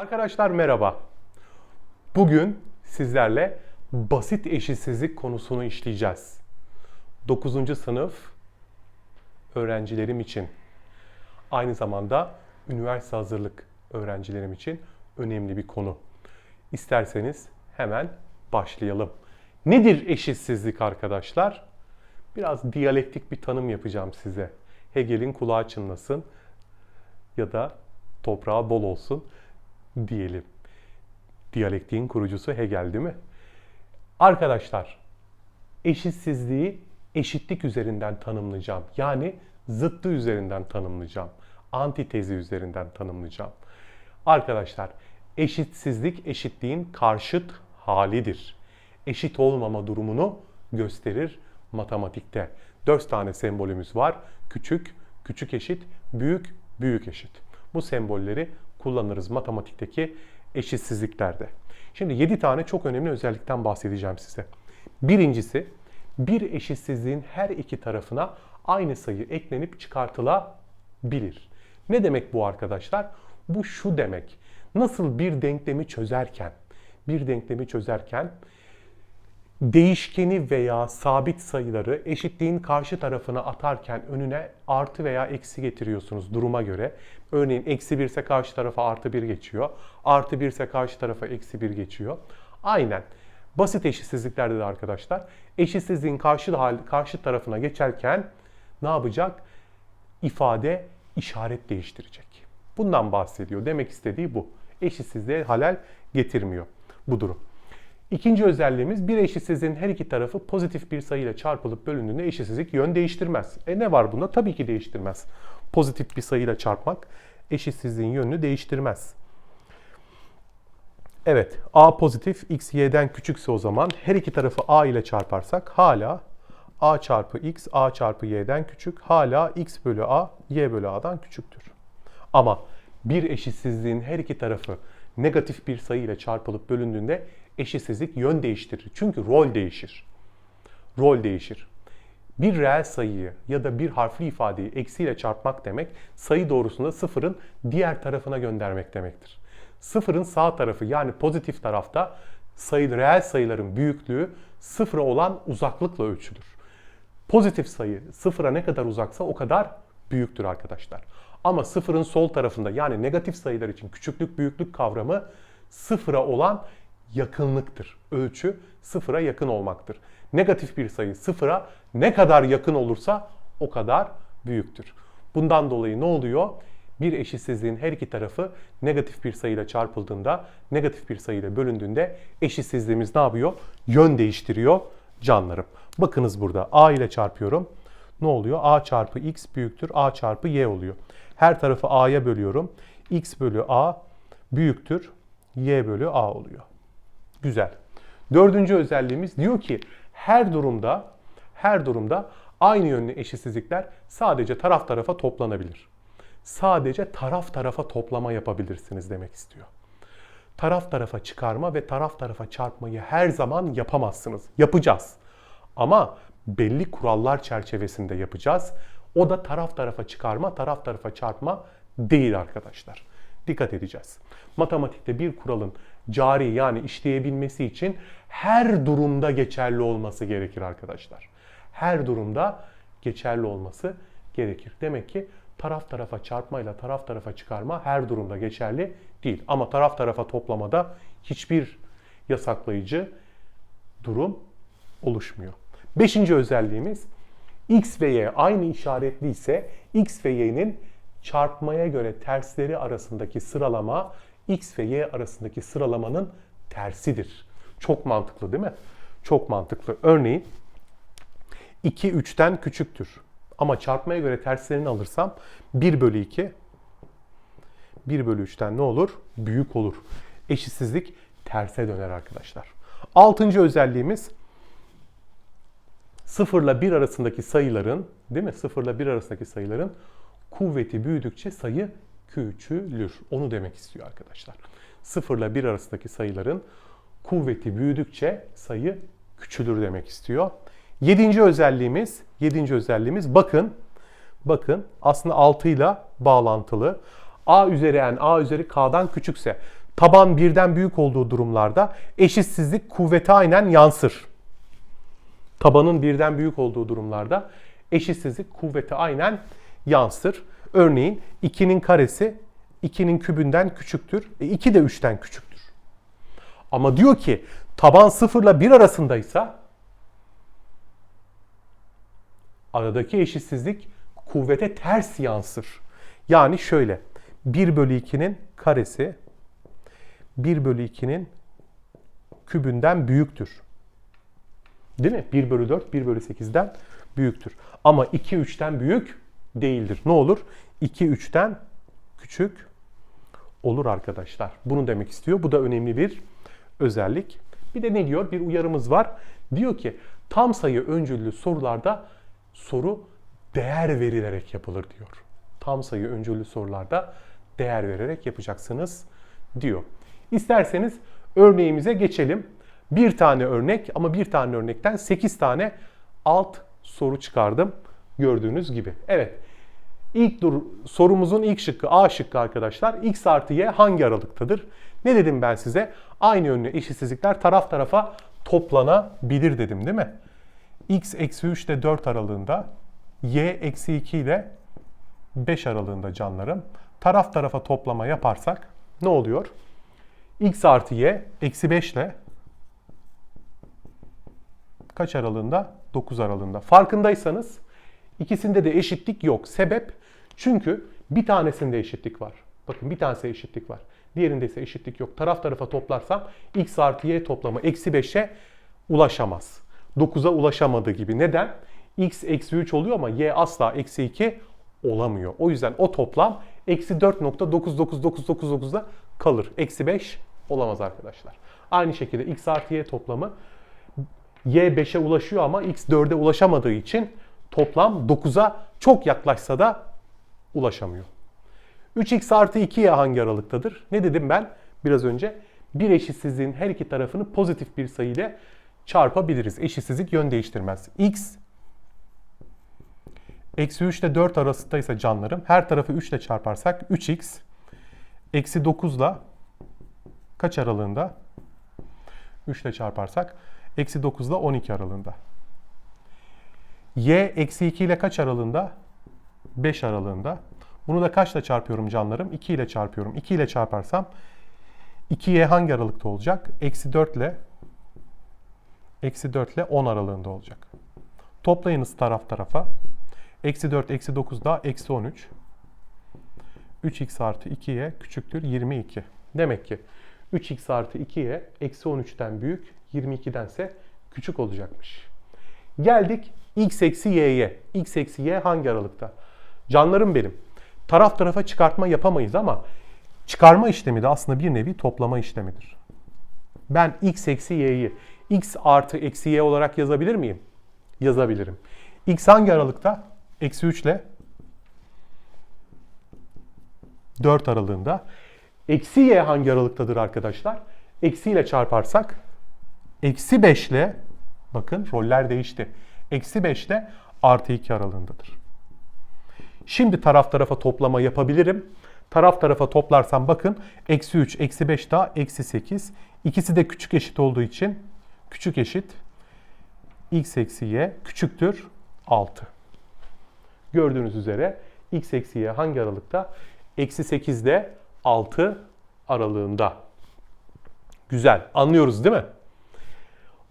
Arkadaşlar merhaba. Bugün sizlerle basit eşitsizlik konusunu işleyeceğiz. 9. sınıf öğrencilerim için aynı zamanda üniversite hazırlık öğrencilerim için önemli bir konu. İsterseniz hemen başlayalım. Nedir eşitsizlik arkadaşlar? Biraz diyalektik bir tanım yapacağım size. Hegel'in kulağı çınlasın ya da toprağı bol olsun diyelim. Diyalektiğin kurucusu Hegel değil mi? Arkadaşlar, eşitsizliği eşitlik üzerinden tanımlayacağım. Yani zıttı üzerinden tanımlayacağım. Antitezi üzerinden tanımlayacağım. Arkadaşlar, eşitsizlik eşitliğin karşıt halidir. Eşit olmama durumunu gösterir matematikte. Dört tane sembolümüz var. Küçük, küçük eşit, büyük, büyük eşit. Bu sembolleri kullanırız matematikteki eşitsizliklerde. Şimdi 7 tane çok önemli özellikten bahsedeceğim size. Birincisi bir eşitsizliğin her iki tarafına aynı sayı eklenip çıkartılabilir. Ne demek bu arkadaşlar? Bu şu demek. Nasıl bir denklemi çözerken, bir denklemi çözerken değişkeni veya sabit sayıları eşitliğin karşı tarafına atarken önüne artı veya eksi getiriyorsunuz duruma göre. Örneğin eksi 1 ise karşı tarafa artı 1 geçiyor. Artı 1 ise karşı tarafa eksi 1 geçiyor. Aynen. Basit eşitsizliklerde de arkadaşlar eşitsizliğin karşı, karşı tarafına geçerken ne yapacak? İfade işaret değiştirecek. Bundan bahsediyor. Demek istediği bu. Eşitsizliğe halel getirmiyor bu durum. İkinci özelliğimiz bir eşitsizliğin her iki tarafı pozitif bir sayıyla çarpılıp bölündüğünde eşitsizlik yön değiştirmez. E ne var bunda? Tabii ki değiştirmez. Pozitif bir sayıyla çarpmak eşitsizliğin yönünü değiştirmez. Evet, a pozitif, x y'den küçükse o zaman her iki tarafı a ile çarparsak hala a çarpı x, a çarpı y'den küçük, hala x bölü a, y bölü a'dan küçüktür. Ama bir eşitsizliğin her iki tarafı negatif bir sayı ile çarpılıp bölündüğünde eşitsizlik yön değiştirir. Çünkü rol değişir. Rol değişir. Bir reel sayıyı ya da bir harfli ifadeyi eksiyle çarpmak demek sayı doğrusunda sıfırın diğer tarafına göndermek demektir. Sıfırın sağ tarafı yani pozitif tarafta sayı, reel sayıların büyüklüğü sıfıra olan uzaklıkla ölçülür. Pozitif sayı sıfıra ne kadar uzaksa o kadar büyüktür arkadaşlar. Ama sıfırın sol tarafında yani negatif sayılar için küçüklük büyüklük kavramı sıfıra olan yakınlıktır. Ölçü sıfıra yakın olmaktır. Negatif bir sayı sıfıra ne kadar yakın olursa o kadar büyüktür. Bundan dolayı ne oluyor? Bir eşitsizliğin her iki tarafı negatif bir sayıyla çarpıldığında, negatif bir sayıyla bölündüğünde eşitsizliğimiz ne yapıyor? Yön değiştiriyor canlarım. Bakınız burada a ile çarpıyorum. Ne oluyor? a çarpı x büyüktür a çarpı y oluyor. Her tarafı a'ya bölüyorum. x bölü a büyüktür y bölü a oluyor. Güzel. Dördüncü özelliğimiz diyor ki her durumda her durumda aynı yönlü eşitsizlikler sadece taraf tarafa toplanabilir. Sadece taraf tarafa toplama yapabilirsiniz demek istiyor. Taraf tarafa çıkarma ve taraf tarafa çarpmayı her zaman yapamazsınız. Yapacağız. Ama belli kurallar çerçevesinde yapacağız. O da taraf tarafa çıkarma, taraf tarafa çarpma değil arkadaşlar. Dikkat edeceğiz. Matematikte bir kuralın cari yani işleyebilmesi için her durumda geçerli olması gerekir arkadaşlar. Her durumda geçerli olması gerekir. Demek ki taraf tarafa çarpmayla taraf tarafa çıkarma her durumda geçerli değil. Ama taraf tarafa toplamada hiçbir yasaklayıcı durum oluşmuyor. Beşinci özelliğimiz x ve y aynı işaretli ise x ve y'nin çarpmaya göre tersleri arasındaki sıralama x ve y arasındaki sıralamanın tersidir. Çok mantıklı değil mi? Çok mantıklı. Örneğin 2 3'ten küçüktür. Ama çarpmaya göre terslerini alırsam 1 bölü 2 1 bölü 3'ten ne olur? Büyük olur. Eşitsizlik terse döner arkadaşlar. Altıncı özelliğimiz 0 ile 1 arasındaki sayıların değil mi? 0 ile 1 arasındaki sayıların kuvveti büyüdükçe sayı küçülür. Onu demek istiyor arkadaşlar. 0 ile 1 arasındaki sayıların kuvveti büyüdükçe sayı küçülür demek istiyor. Yedinci özelliğimiz, yedinci özelliğimiz bakın, bakın aslında 6 ile bağlantılı. A üzeri n, A üzeri K'dan küçükse taban birden büyük olduğu durumlarda eşitsizlik kuvvete aynen yansır. Tabanın birden büyük olduğu durumlarda eşitsizlik kuvvete aynen yansır. Örneğin 2'nin karesi 2'nin kübünden küçüktür. E 2 de 3'ten küçüktür. Ama diyor ki taban 0 ile 1 arasındaysa aradaki eşitsizlik kuvvete ters yansır. Yani şöyle 1 bölü 2'nin karesi 1 bölü 2'nin kübünden büyüktür. Değil mi? 1 bölü 4 1 bölü 8'den büyüktür. Ama 2 3'ten büyük değildir. Ne olur? 2 3'ten küçük olur arkadaşlar. Bunu demek istiyor. Bu da önemli bir özellik. Bir de ne diyor? Bir uyarımız var. Diyor ki tam sayı öncüllü sorularda soru değer verilerek yapılır diyor. Tam sayı öncüllü sorularda değer vererek yapacaksınız diyor. İsterseniz örneğimize geçelim. Bir tane örnek ama bir tane örnekten 8 tane alt soru çıkardım gördüğünüz gibi. Evet. İlk dur sorumuzun ilk şıkkı A şıkkı arkadaşlar. X artı Y hangi aralıktadır? Ne dedim ben size? Aynı yönlü eşitsizlikler taraf tarafa toplanabilir dedim değil mi? X eksi 3 ile 4 aralığında, Y eksi 2 ile 5 aralığında canlarım. Taraf tarafa toplama yaparsak ne oluyor? X artı Y eksi 5 ile kaç aralığında? 9 aralığında. Farkındaysanız ikisinde de eşitlik yok. Sebep? Çünkü bir tanesinde eşitlik var. Bakın bir tanesi eşitlik var. Diğerinde ise eşitlik yok. Taraf tarafa toplarsam x artı y toplamı eksi 5'e ulaşamaz. 9'a ulaşamadığı gibi. Neden? x eksi 3 oluyor ama y asla eksi 2 olamıyor. O yüzden o toplam eksi 4.99999'da kalır. Eksi 5 olamaz arkadaşlar. Aynı şekilde x artı y toplamı y 5'e ulaşıyor ama x 4'e ulaşamadığı için toplam 9'a çok yaklaşsa da ulaşamıyor. 3x artı 2y hangi aralıktadır? Ne dedim ben biraz önce? Bir eşitsizliğin her iki tarafını pozitif bir sayı ile çarpabiliriz. Eşitsizlik yön değiştirmez. x eksi 3 ile 4 arasındaysa canlarım her tarafı 3 ile çarparsak 3x eksi 9 ile kaç aralığında? 3 ile çarparsak eksi 9 ile 12 aralığında. Y eksi 2 ile kaç aralığında? 5 aralığında. Bunu da kaçla çarpıyorum canlarım? 2 ile çarpıyorum. 2 ile çarparsam 2y hangi aralıkta olacak? Eksi 4 ile eksi 4 ile 10 aralığında olacak. Toplayınız taraf tarafa. Eksi 4, eksi 9 daha eksi 13. 3x artı 2y küçüktür 22. Demek ki 3x artı 2y eksi 13'ten büyük 22'dense küçük olacakmış. Geldik x eksi y'ye. x eksi y hangi aralıkta? Canlarım benim. Taraf tarafa çıkartma yapamayız ama çıkarma işlemi de aslında bir nevi toplama işlemidir. Ben x eksi y'yi x artı eksi y olarak yazabilir miyim? Yazabilirim. x hangi aralıkta? Eksi 3 ile 4 aralığında. Eksi y hangi aralıktadır arkadaşlar? Eksi ile çarparsak eksi 5 ile bakın roller değişti. Eksi 5 ile artı 2 aralığındadır. Şimdi taraf tarafa toplama yapabilirim. Taraf tarafa toplarsam bakın eksi 3, eksi 5 daha eksi 8. İkisi de küçük eşit olduğu için küçük eşit x eksi y küçüktür 6. Gördüğünüz üzere x eksi y hangi aralıkta? Eksi 8 ile 6 aralığında. Güzel anlıyoruz değil mi?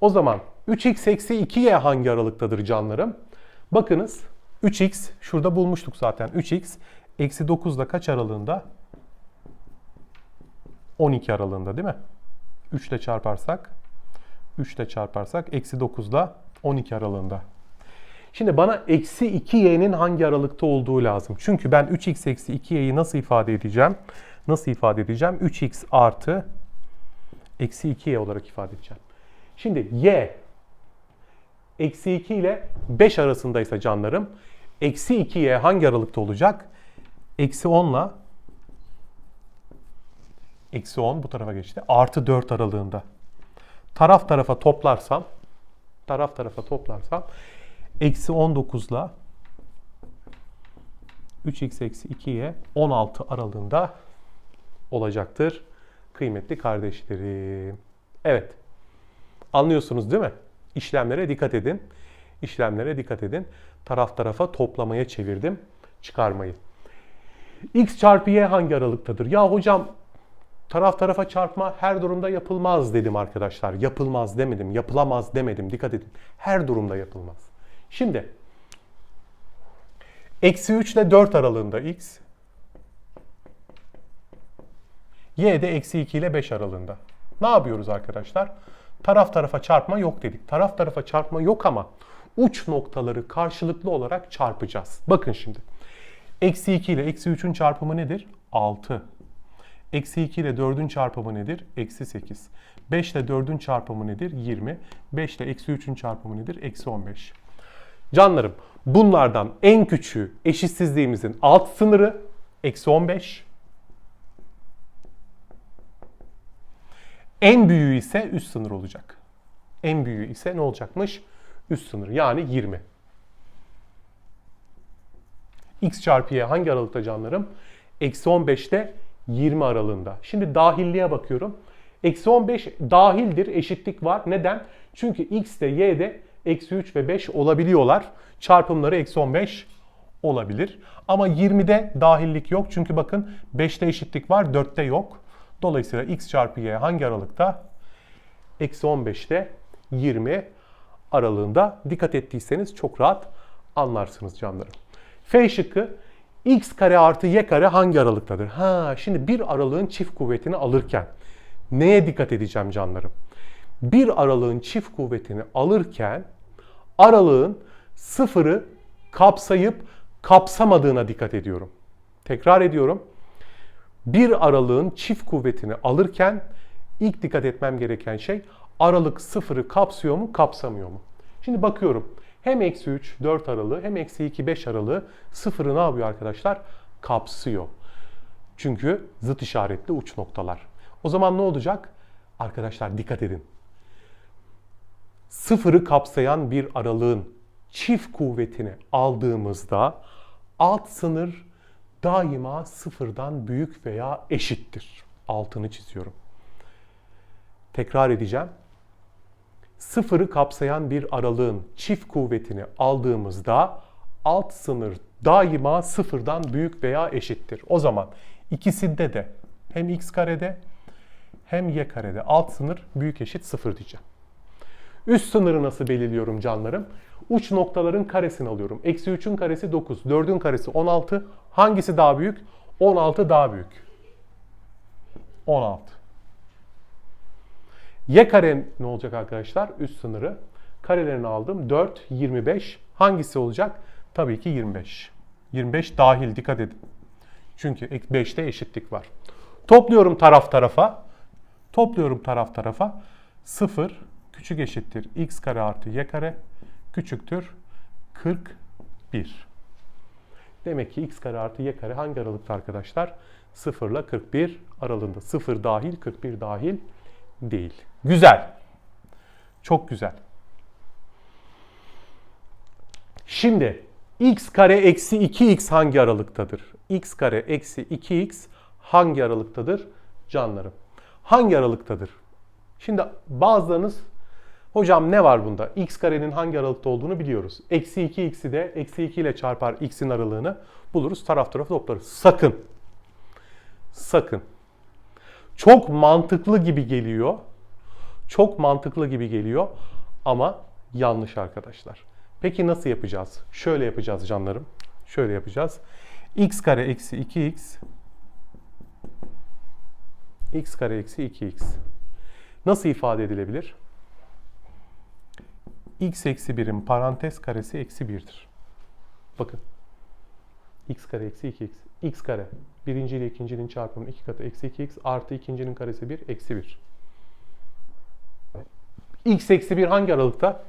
O zaman 3x eksi 2y hangi aralıktadır canlarım? Bakınız 3x şurada bulmuştuk zaten. 3x eksi 9 ile kaç aralığında? 12 aralığında değil mi? 3 ile çarparsak 3 ile çarparsak eksi 9 ile 12 aralığında. Şimdi bana eksi 2y'nin hangi aralıkta olduğu lazım. Çünkü ben 3x eksi 2y'yi nasıl ifade edeceğim? Nasıl ifade edeceğim? 3x artı eksi 2y olarak ifade edeceğim. Şimdi y eksi 2 ile 5 arasındaysa canlarım eksi 2y hangi aralıkta olacak? Eksi 10 ile eksi 10 bu tarafa geçti. Artı 4 aralığında. Taraf tarafa toplarsam taraf tarafa toplarsam eksi 19 ile 3x eksi 2y 16 aralığında olacaktır kıymetli kardeşlerim. Evet. Anlıyorsunuz değil mi? İşlemlere dikkat edin. İşlemlere dikkat edin. Taraf tarafa toplamaya çevirdim. Çıkarmayı. X çarpı Y hangi aralıktadır? Ya hocam taraf tarafa çarpma her durumda yapılmaz dedim arkadaşlar. Yapılmaz demedim. Yapılamaz demedim. Dikkat edin. Her durumda yapılmaz. Şimdi eksi 3 ile 4 aralığında X. Y de eksi 2 ile 5 aralığında. Ne yapıyoruz arkadaşlar? Taraf tarafa çarpma yok dedik. Taraf tarafa çarpma yok ama uç noktaları karşılıklı olarak çarpacağız. Bakın şimdi. Eksi 2 ile eksi 3'ün çarpımı nedir? 6. Eksi 2 ile 4'ün çarpımı nedir? Eksi 8. 5 ile 4'ün çarpımı nedir? 20. 5 ile eksi 3'ün çarpımı nedir? Eksi 15. Canlarım bunlardan en küçüğü eşitsizliğimizin alt sınırı eksi 15. En büyüğü ise üst sınır olacak. En büyüğü ise ne olacakmış? Üst sınır yani 20. X çarpı Y hangi aralıkta canlarım? Eksi 15'te 20 aralığında. Şimdi dahilliğe bakıyorum. Eksi 15 dahildir, eşitlik var. Neden? Çünkü X de Y de eksi 3 ve 5 olabiliyorlar. Çarpımları eksi 15 olabilir. Ama 20'de dahillik yok. Çünkü bakın 5'te eşitlik var, 4'te yok. Dolayısıyla X çarpı Y hangi aralıkta? Eksi 15'te 20 aralığında. Dikkat ettiyseniz çok rahat anlarsınız canlarım. F şıkkı x kare artı y kare hangi aralıktadır? Ha, şimdi bir aralığın çift kuvvetini alırken neye dikkat edeceğim canlarım? Bir aralığın çift kuvvetini alırken aralığın sıfırı kapsayıp kapsamadığına dikkat ediyorum. Tekrar ediyorum. Bir aralığın çift kuvvetini alırken ilk dikkat etmem gereken şey aralık sıfırı kapsıyor mu kapsamıyor mu? Şimdi bakıyorum. Hem eksi 3, 4 aralığı hem eksi 2, 5 aralığı sıfırı ne yapıyor arkadaşlar? Kapsıyor. Çünkü zıt işaretli uç noktalar. O zaman ne olacak? Arkadaşlar dikkat edin. Sıfırı kapsayan bir aralığın çift kuvvetini aldığımızda alt sınır daima sıfırdan büyük veya eşittir. Altını çiziyorum. Tekrar edeceğim sıfırı kapsayan bir aralığın çift kuvvetini aldığımızda alt sınır daima sıfırdan büyük veya eşittir. O zaman ikisinde de hem x karede hem y karede alt sınır büyük eşit sıfır diyeceğim. Üst sınırı nasıl belirliyorum canlarım? Uç noktaların karesini alıyorum. Eksi 3'ün karesi 9, 4'ün karesi 16. Hangisi daha büyük? 16 daha büyük. 16. Y kare ne olacak arkadaşlar? Üst sınırı. Karelerini aldım. 4, 25. Hangisi olacak? Tabii ki 25. 25 dahil dikkat edin. Çünkü 5'te eşitlik var. Topluyorum taraf tarafa. Topluyorum taraf tarafa. 0 küçük eşittir x kare artı y kare küçüktür 41. Demek ki x kare artı y kare hangi aralıkta arkadaşlar? 0 ile 41 aralığında. 0 dahil 41 dahil değil. Güzel. Çok güzel. Şimdi x kare eksi 2x hangi aralıktadır? x kare eksi 2x hangi aralıktadır? Canlarım. Hangi aralıktadır? Şimdi bazılarınız hocam ne var bunda? x karenin hangi aralıkta olduğunu biliyoruz. Eksi 2x'i de eksi 2 ile çarpar x'in aralığını buluruz. Taraf tarafa toplarız. Sakın. Sakın. Çok mantıklı gibi geliyor. Çok mantıklı gibi geliyor ama yanlış arkadaşlar. Peki nasıl yapacağız? Şöyle yapacağız canlarım. Şöyle yapacağız. x kare eksi 2x x kare eksi 2x nasıl ifade edilebilir? X eksi 1'in parantez karesi eksi 1'dir. Bakın. x kare eksi 2x. x kare birinci ile ikincinin çarpımının iki katı eksi 2x artı ikincinin karesi 1 eksi 1 x eksi 1 hangi aralıkta?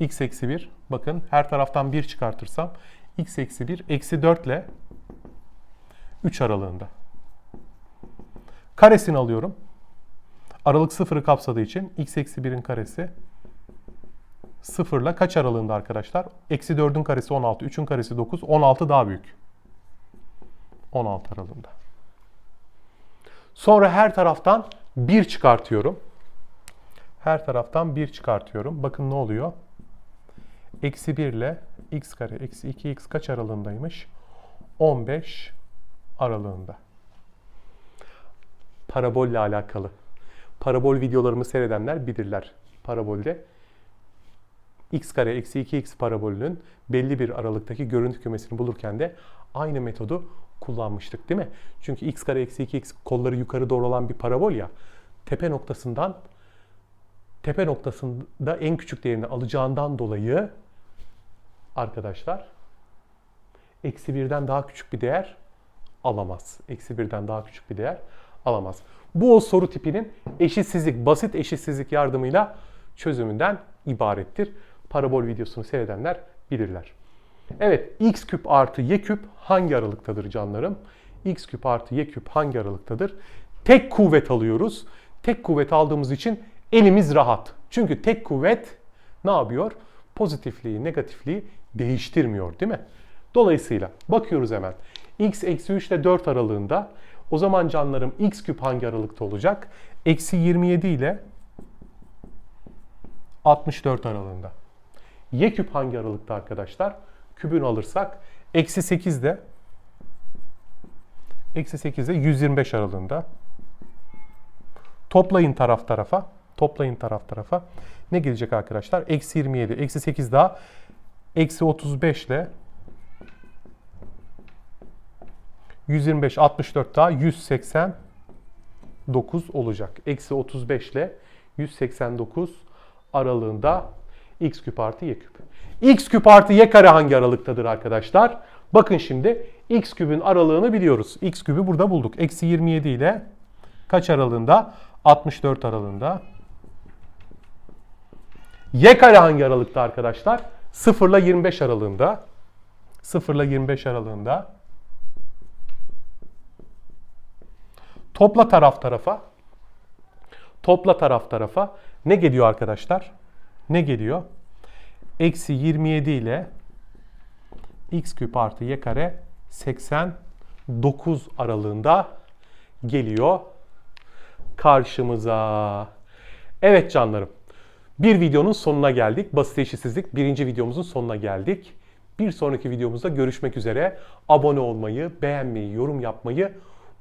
x eksi 1. Bakın her taraftan 1 çıkartırsam x eksi 1 eksi 4 ile 3 aralığında. Karesini alıyorum. Aralık 0'ı kapsadığı için x eksi 1'in karesi 0 ile kaç aralığında arkadaşlar? Eksi 4'ün karesi 16, 3'ün karesi 9, 16 daha büyük. 16 aralığında. Sonra her taraftan 1 çıkartıyorum. Her taraftan 1 çıkartıyorum. Bakın ne oluyor? Eksi 1 ile x kare eksi 2x kaç aralığındaymış? 15 aralığında. Parabolle alakalı. Parabol videolarımı seyredenler bilirler. Parabolde x kare eksi 2x parabolünün belli bir aralıktaki görüntü kümesini bulurken de aynı metodu kullanmıştık değil mi? Çünkü x kare eksi 2x kolları yukarı doğru olan bir parabol ya tepe noktasından tepe noktasında en küçük değerini alacağından dolayı arkadaşlar eksi birden daha küçük bir değer alamaz. Eksi birden daha küçük bir değer alamaz. Bu o soru tipinin eşitsizlik, basit eşitsizlik yardımıyla çözümünden ibarettir. Parabol videosunu seyredenler bilirler. Evet, x küp artı y küp hangi aralıktadır canlarım? x küp artı y küp hangi aralıktadır? Tek kuvvet alıyoruz. Tek kuvvet aldığımız için elimiz rahat. Çünkü tek kuvvet ne yapıyor? Pozitifliği, negatifliği değiştirmiyor değil mi? Dolayısıyla bakıyoruz hemen. x eksi 3 ile 4 aralığında o zaman canlarım x küp hangi aralıkta olacak? Eksi 27 ile 64 aralığında. Y küp hangi aralıkta arkadaşlar? Kübünü alırsak eksi 8 de eksi 8 de 125 aralığında. Toplayın taraf tarafa. Toplayın taraf tarafa. Ne gelecek arkadaşlar? Eksi 27, eksi 8 daha. Eksi 35 ile 125, 64 daha 189 olacak. Eksi 35 ile 189 aralığında x küp artı y küp. x küp artı y kare hangi aralıktadır arkadaşlar? Bakın şimdi x küpün aralığını biliyoruz. x küpü burada bulduk. Eksi 27 ile kaç aralığında? 64 aralığında. Y kare hangi aralıkta arkadaşlar? 0 ile 25 aralığında. 0 ile 25 aralığında. Topla taraf tarafa. Topla taraf tarafa. Ne geliyor arkadaşlar? Ne geliyor? Eksi 27 ile x küp artı y kare 89 aralığında geliyor karşımıza. Evet canlarım. Bir videonun sonuna geldik. Basit eşitsizlik birinci videomuzun sonuna geldik. Bir sonraki videomuzda görüşmek üzere. Abone olmayı, beğenmeyi, yorum yapmayı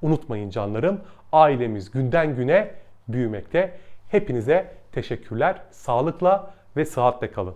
unutmayın canlarım. Ailemiz günden güne büyümekte. Hepinize teşekkürler. Sağlıkla ve sıhhatle kalın.